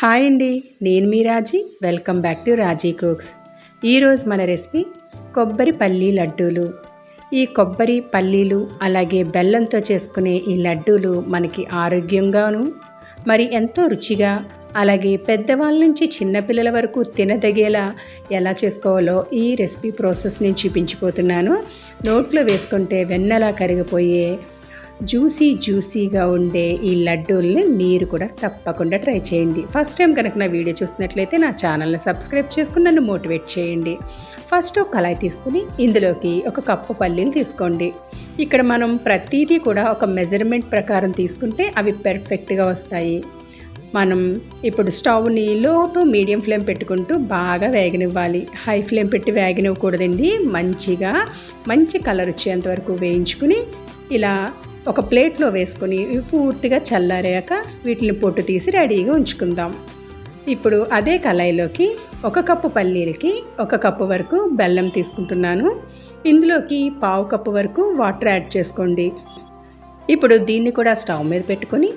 Hi అండి నేను మీ Raji. Welcome back to Raji cooks ఈరోజు మన రెసిపీ కొబ్బరి పల్లీ లడ్డూలు. ఈ కొబ్బరి పల్లీలు అలాగే బెల్లంతో చేసుకునే ఈ లడ్డూలు మనకి ఆరోగ్యంగాను మరి ఎంతో రుచిగా అలాగే పెద్దవాళ్ళ నుంచి చిన్నపిల్లల వరకు తినదగేలా ఎలా చేసుకోవాలో ఈ రెసిపీ ప్రాసెస్ నేను చూపించిపోతున్నాను. నోట్లో వేసుకుంటే వెన్నలా కరిగిపోయే జ్యూసీ జ్యూసీగా ఉండే ఈ లడ్డూల్ని మీరు కూడా తప్పకుండా ట్రై చేయండి. ఫస్ట్ టైం కనుక నా వీడియో చూసినట్లయితే నా ఛానల్ని సబ్స్క్రైబ్ చేసుకుని నన్ను మోటివేట్ చేయండి. ఫస్ట్ ఒక కళాయి తీసుకుని ఇందులోకి ఒక కప్పు పల్లీలు తీసుకోండి. ఇక్కడ మనం ప్రతిదీ కూడా ఒక మెజర్మెంట్ ప్రకారం తీసుకుంటే అవి పెర్ఫెక్ట్గా వస్తాయి. మనం ఇప్పుడు స్టవ్ని లో టు మీడియం ఫ్లేమ్ పెట్టుకుంటూ బాగా వేగనివ్వాలి. హై ఫ్లేమ్ పెట్టి వేగనివ్వకూడదండి. మంచిగా మంచి కలర్ వచ్చేంత వరకు వేయించుకుని ఇలా ఒక ప్లేట్లో వేసుకొని పూర్తిగా చల్లారాక వీటిని పొట్టు తీసి రెడీగా ఉంచుకుందాం. ఇప్పుడు అదే కళాయిలోకి ఒక కప్పు పల్లీలకి ఒక కప్పు వరకు బెల్లం తీసుకుంటున్నాను. ఇందులోకి పావు కప్పు వరకు వాటర్ యాడ్ చేసుకోండి. ఇప్పుడు దీన్ని కూడా స్టవ్ మీద పెట్టుకొని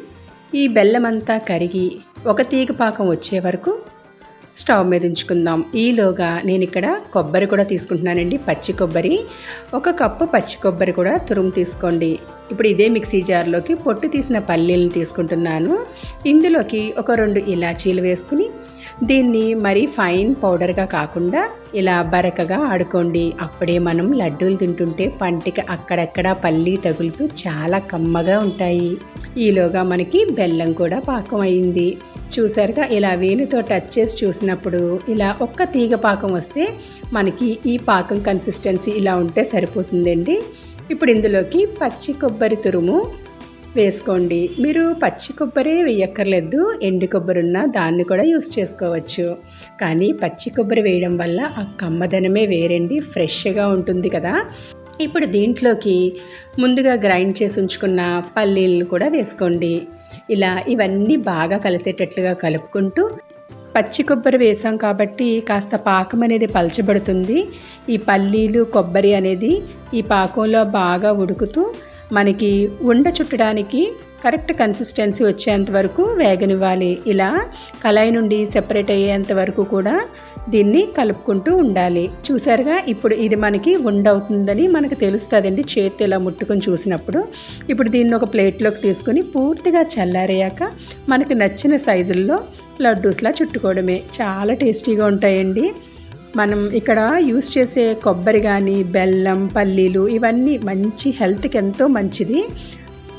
ఈ బెల్లం అంతా కరిగి ఒక తీగ పాకం వచ్చే వరకు స్టవ్ మీద ఉంచుకుందాం. ఈలోగా నేను ఇక్కడ కొబ్బరి కూడా తీసుకుంటున్నానండి. పచ్చి కొబ్బరి. ఒక కప్పు పచ్చి కొబ్బరి కూడా తురుము తీసుకోండి. ఇప్పుడు ఇదే మిక్సీ జార్లోకి పొట్టు తీసిన పల్లీలను తీసుకుంటున్నాను. ఇందులోకి ఒక రెండు ఇలాచీలు వేసుకుని దీన్ని మరీ ఫైన్ పౌడర్గా కాకుండా ఇలా బరకగా ఆడుకోండి. అప్పుడే మనం లడ్డూలు తింటుంటే పంటికి అక్కడక్కడ పల్లీ తగులుతూ చాలా కమ్మగా ఉంటాయి. ఈలోగా మనకి బెల్లం కూడా పాకం అయింది. చూసారుగా ఇలా వేలుతో టచ్ చేసి చూసినప్పుడు ఇలా ఒక్క తీగ పాకం వస్తే మనకి ఈ పాకం కన్సిస్టెన్సీ ఇలా ఉంటే సరిపోతుందండి. ఇప్పుడు ఇందులోకి పచ్చి కొబ్బరి తురుము వేసుకోండి. మీరు పచ్చి కొబ్బరి వేయక్కర్లేదు. ఎండు కొబ్బరి ఉన్న దాన్ని కూడా యూస్ చేసుకోవచ్చు. కానీ పచ్చి కొబ్బరి వేయడం వల్ల ఆ కమ్మదనమే వేరండి ఫ్రెష్గా ఉంటుంది కదా. ఇప్పుడు దీంట్లోకి ముందుగా గ్రైండ్ చేసి ఉంచుకున్న పల్లీలను కూడా వేసుకోండి. ఇలా ఇవన్నీ బాగా కలిసేటట్లుగా కలుపుకుంటూ పచ్చి కొబ్బరి వేసాం కాబట్టి కాస్త పాకం అనేది పలచబడుతుంది. ఈ పల్లీలు కొబ్బరి అనేది ఈ పాకంలో బాగా ఉడుకుతూ మనకి ఉండ చుట్టడానికి కరెక్ట్ కన్సిస్టెన్సీ వచ్చేంత వరకు వేగనివ్వాలి. ఇలా కళాయి నుండి సెపరేట్ అయ్యేంత వరకు కూడా దీన్ని కలుపుకుంటూ ఉండాలి. చూసారుగా ఇప్పుడు ఇది మనకి ఉండవుతుందని మనకు తెలుస్తుందండి చేతి ఇలా ముట్టుకొని చూసినప్పుడు. ఇప్పుడు దీన్ని ఒక ప్లేట్లోకి తీసుకొని పూర్తిగా చల్లారయ్యాక మనకు నచ్చిన సైజుల్లో లడ్డూస్లా చుట్టుకోవడమే. చాలా టేస్టీగా ఉంటాయండి. మనం ఇక్కడ యూస్ చేసే కొబ్బరి కానీ బెల్లం పల్లీలు ఇవన్నీ మంచి హెల్త్కి ఎంతో మంచిది.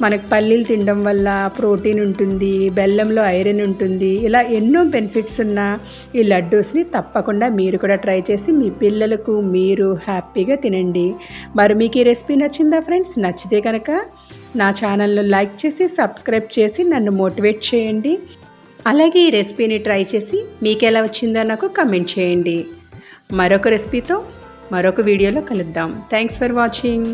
మనకు పల్లీలు తినడం వల్ల ప్రోటీన్ ఉంటుంది బెల్లంలో ఐరన్ ఉంటుంది. ఇలా ఎన్నో బెనిఫిట్స్ ఉన్న ఈ లడ్డూస్ని తప్పకుండా మీరు కూడా ట్రై చేసి మీ పిల్లలకు మీరు హ్యాపీగా తినండి. మరి మీకు ఈ రెసిపీ నచ్చిందా ఫ్రెండ్స్? నచ్చితే కనుక నా ఛానల్లో లైక్ చేసి సబ్స్క్రైబ్ చేసి నన్ను మోటివేట్ చేయండి. అలాగే ఈ రెసిపీని ట్రై చేసి మీకు ఎలా వచ్చిందో నాకు కమెంట్ చేయండి. మరొక రెసిపీతో మరొక వీడియోలో కలుద్దాం. Thanks for watching.